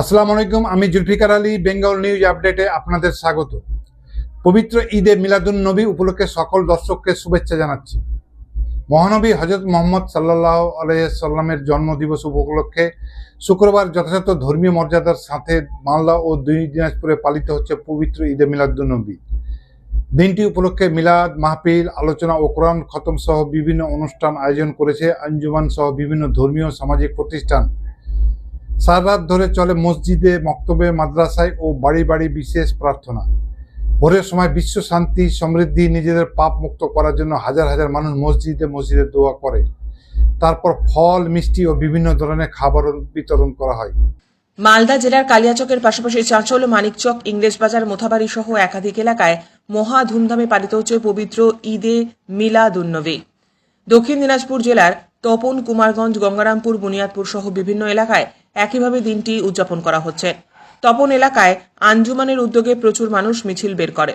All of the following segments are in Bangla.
আসসালামু আলাইকুম, আমি জুলফিকার আলী, বেঙ্গল নিউজ আপডেটে আপনাদের স্বাগত। পবিত্র ঈদে মিলাদুন নবী উপলক্ষে সকল দর্শককে শুভেচ্ছা জানাচ্ছি। মহানবী হজরত মোহাম্মদ সাল্লাহ আলাইসাল্লামের জন্মদিবস উপলক্ষে শুক্রবার যথাযথ ধর্মীয় মর্যাদার সাথে মালদা ও দুই দিনাজপুরে পালিত হচ্ছে পবিত্র ঈদে মিলাদুন নবী। দিনটি উপলক্ষে মিলাদ, মাহফিল, আলোচনা ও কোরআন খতম সহ বিভিন্ন অনুষ্ঠান আয়োজন করেছে আঞ্জুমান সহ বিভিন্ন ধর্মীয় সামাজিক প্রতিষ্ঠান। সারা রাত ধরে চলে মসজিদে, মক্তবে, মাদ্রাসায় ও বাড়ি বাড়ি বিশেষ প্রার্থনা। ভোরের সময় বিশ্ব শান্তি, সমৃদ্ধি, নিজেদের পাপ মুক্ত করার জন্য হাজার হাজার মানুষ মসজিদে মসজিদে দোয়া করে। তারপর ফল, মিষ্টি ও বিভিন্ন ধরনের খাবার বিতরণ করা হয়। মালদা জেলার কালিয়াচকের পাশাপাশি চাঁচল, মানিকচক, ইংরেজবাজার, মোথাবাড়ি সহ একাধিক এলাকায় মহা ধুমধামে পালিত হচ্ছে পবিত্র ঈদে মিলাদুন্নবী। দক্ষিণ দিনাজপুর জেলার তপন কুমারগঞ্জ, গঙ্গারামপুর, বুনিয়াদপুর সহ বিভিন্ন এলাকায় একইভাবে দিনটি উদযাপন করা হচ্ছে। তপন এলাকায় আঞ্জুমানের উদ্যোগে প্রচুর মানুষ মিছিল বের করে।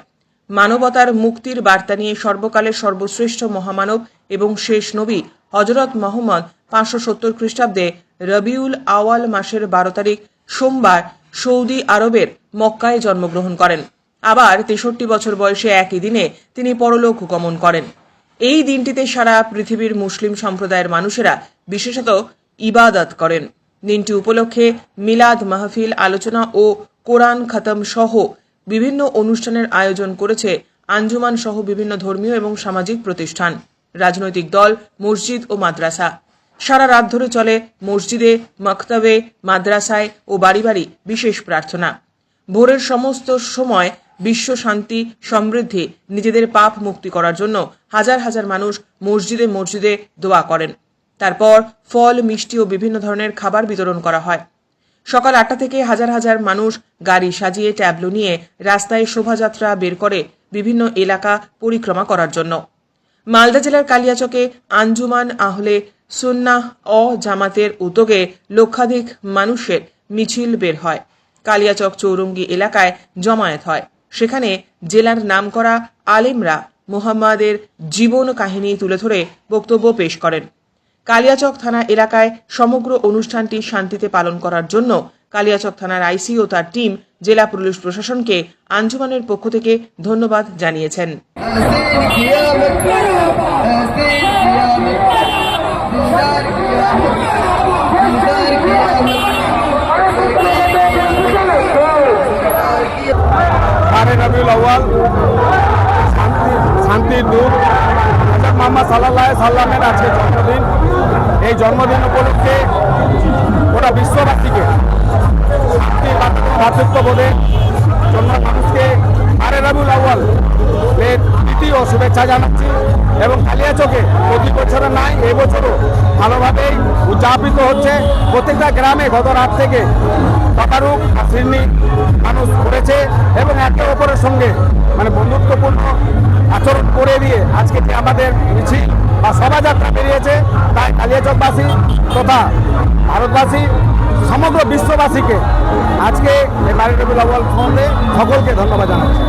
মানবতার মুক্তির বার্তা নিয়ে সর্বকালের সর্বশ্রেষ্ঠ মহামানব এবং শেষ নবী হজরত মোহাম্মদ পাঁচশো সত্তর খ্রিস্টাব্দে রবিউল আওয়াল মাসের বারো তারিখ সোমবার সৌদি আরবের মক্কায় জন্মগ্রহণ করেন। আবার তেষট্টি বছর বয়সে একই দিনে তিনি পরলোক গমন করেন। এই দিনটিতে সারা পৃথিবীর মুসলিম সম্প্রদায়ের মানুষেরা বিশেষত ইবাদত করেন। দিনটি উপলক্ষে মিলাদ মাহফিল, আলোচনা ও কোরআন খতম সহ বিভিন্ন অনুষ্ঠানের আয়োজন করেছে আঞ্জুমান সহ বিভিন্ন ধর্মীয় এবং সামাজিক প্রতিষ্ঠান, রাজনৈতিক দল, মসজিদ ও মাদ্রাসা। সারা রাত ধরে চলে মসজিদে, মক্তবে, মাদ্রাসায় ও বাড়ি বাড়ি বিশেষ প্রার্থনা। ভোরের সমস্ত সময় বিশ্ব শান্তি, সমৃদ্ধি, নিজেদের পাপ মুক্তি করার জন্য হাজার হাজার মানুষ মসজিদে মসজিদে দোয়া করেন। তারপর ফল, মিষ্টি ও বিভিন্ন ধরনের খাবার বিতরণ করা হয়। সকাল আটটা থেকে হাজার হাজার মানুষ গাড়ি সাজিয়ে ট্যাবলো নিয়ে রাস্তায় শোভাযাত্রা বের করে বিভিন্ন এলাকা পরিক্রমা করার জন্য। মালদা জেলার কালিয়াচকে আঞ্জুমান আহলে সুন্নাহ অ জামাতের উদ্যোগে লক্ষাধিক মানুষের মিছিল বের হয়। কালিয়াচক চৌরঙ্গি এলাকায় জমায়েত হয়। সেখানে জেলার নামকরা আলেমরা মোহাম্মদের জীবন কাহিনী তুলে ধরে বক্তব্য পেশ করেন। কালিয়াচক থানা এলাকায় সমগ্র অনুষ্ঠানটি শান্তিতে পালন করার জন্য কালিয়াচক থানার আইসি ও তার টিম জেলা পুলিশ প্রশাসনকে আঞ্জুমানের পক্ষ থেকে ধন্যবাদ জানিয়েছেন। শান্তির দূত। মোহাম্মদ সাল্লাহ সাল্লামের আজকে জন্মদিন। এই জন্মদিন উপলক্ষে গোটা বিশ্ববাসীকে ভ্রাতৃত্ববোধের জন্য মানুষকে আরে রবিউল আউ্য়াল এর দ্বিতীয় শুভেচ্ছা জানাচ্ছি এবং কালিয়াচকে প্রতি বছরে নাই এবছরও ভালোভাবেই উদযাপিত হচ্ছে। প্রত্যেকটা গ্রামে গত রাত থেকে তকারুক আর মানুষ করেছে এবং একে অপরের সঙ্গে মানে আচরণ করে দিয়ে আজকে আমাদের মিছিল বা শোভাযাত্রা বেরিয়েছে, তাই কালিয়াচকবাসী তথা ভারতবাসী, সমগ্র বিশ্ববাসীকে আজকে এই বাড়ি রবিউল ফোনে সকলকে ধন্যবাদ জানাচ্ছি।